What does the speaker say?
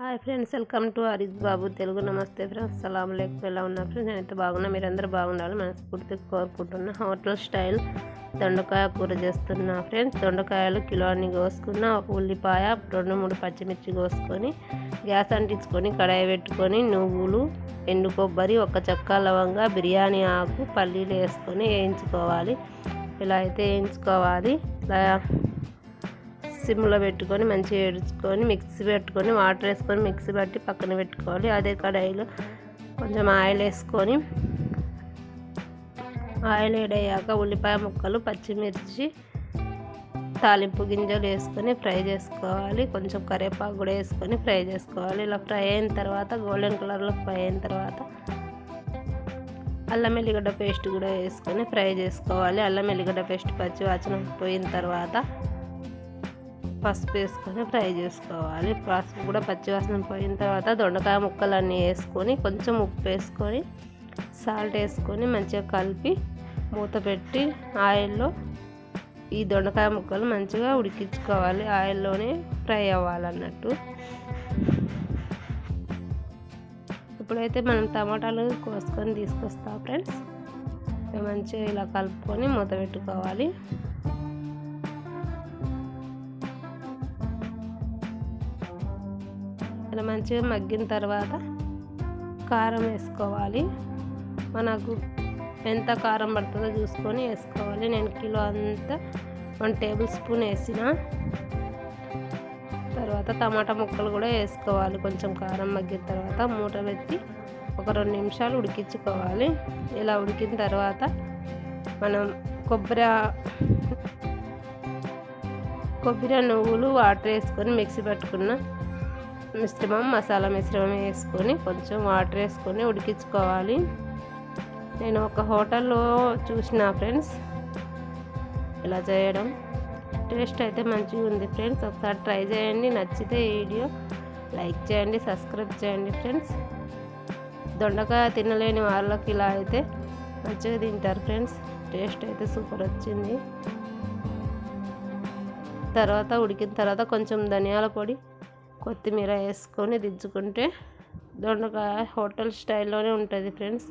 Hi friends welcome to Harish Babu Telugu. నమస్తే friends సలాం లేకు ఎలా ఉన్నా ఫ్రెండ్స్? నేనైతే బాగున్నా. మీరందరూ బాగుండాలి మనస్ఫూర్తిగా కోరుకుంటున్నా. హోటల్ స్టైల్ దొండకాయ కూర చేస్తున్నా ఫ్రెండ్స్. దొండకాయలు కిలో అన్ని కోసుకున్న ఒక ఉల్లిపాయ రెండు మూడు పచ్చిమిర్చి కోసుకొని గ్యాస్ అంటించుకొని కడాయి పెట్టుకొని నువ్వులు ఎండు కొబ్బరి ఒక చెక్క లవంగా బిర్యానీ ఆకు పల్లీలు వేసుకొని వేయించుకోవాలి. ఇలా అయితే వేయించుకోవాలి. ఇలా సిమ్లో పెట్టుకొని మంచిగా ఏడ్చుకొని మిక్సీ పెట్టుకొని వాటర్ వేసుకొని మిక్సీ పట్టి పక్కన పెట్టుకోవాలి. అదే కడాయిలో కొంచెం ఆయిల్ వేసుకొని ఆయిల్ వేడయ్యాక ఉల్లిపాయ ముక్కలు పచ్చిమిర్చి తాలింపు గింజలు వేసుకొని ఫ్రై చేసుకోవాలి. కొంచెం కరివేపాకు కూడా వేసుకొని ఫ్రై చేసుకోవాలి. ఇలా ఫ్రై అయిన తర్వాత గోల్డెన్ కలర్లో ఫ్రై అయిన తర్వాత అల్లం ఎల్లిగడ్డ పేస్ట్ కూడా వేసుకొని ఫ్రై చేసుకోవాలి. అల్లం ఎల్లిగడ్డ పేస్ట్ పచ్చి వాసన పోయిన తర్వాత పసుపు వేసుకొని ఫ్రై చేసుకోవాలి. పసుపు కూడా పచ్చివాసన పోయిన తర్వాత దొండకాయ ముక్కలన్నీ వేసుకొని కొంచెం ఉప్పు వేసుకొని సాల్ట్ వేసుకొని మంచిగా కలిపి మూత పెట్టి ఆయిల్లో ఈ దొండకాయ ముక్కలు మంచిగా ఉడికించుకోవాలి. ఆయిల్లోనే ఫ్రై అవ్వాలన్నట్టు. ఇప్పుడైతే మనం టమాటాలు కోసుకొని తీసుకొస్తాం ఫ్రెండ్స్. మంచిగా ఇలా కలుపుకొని మూత పెట్టుకోవాలి. ఇలా మంచిగా మగ్గిన తర్వాత కారం వేసుకోవాలి. మనకు ఎంత కారం పడుతుందో చూసుకొని వేసుకోవాలి. నేను కిలో అంతా వన్ టేబుల్ స్పూన్ వేసిన తర్వాత టమాటా ముక్కలు కూడా వేసుకోవాలి. కొంచెం కారం మగ్గిన తర్వాత మూట పెట్టి ఒక రెండు నిమిషాలు ఉడికించుకోవాలి. ఇలా ఉడికిన తర్వాత మనం కొబ్బరి కొబ్బరి నువ్వులు వాటర్ వేసుకొని మిక్సీ పెట్టుకున్న మిశ్రమం మసాలా మిశ్రమం వేసుకొని కొంచెం వాటర్ వేసుకొని ఉడికించుకోవాలి. నేను ఒక హోటల్లో చూసిన ఫ్రెండ్స్ ఇలా చేయడం. టేస్ట్ అయితే మంచిగా ఉంది ఫ్రెండ్స్. ఒకసారి ట్రై చేయండి. నచ్చితే ఈ వీడియో లైక్ చేయండి సబ్స్క్రైబ్ చేయండి ఫ్రెండ్స్. దొండకాయ తినలేని వాళ్ళకి ఇలా అయితే మంచిగా తింటారు ఫ్రెండ్స్. టేస్ట్ అయితే సూపర్ వచ్చింది. తర్వాత ఉడికిన తర్వాత కొంచెం ధనియాల పొడి కొత్తిమీర వేసుకొని దించుకుంటే దొండకాయ హోటల్ స్టైల్లోనే ఉంటుంది ఫ్రెండ్స్.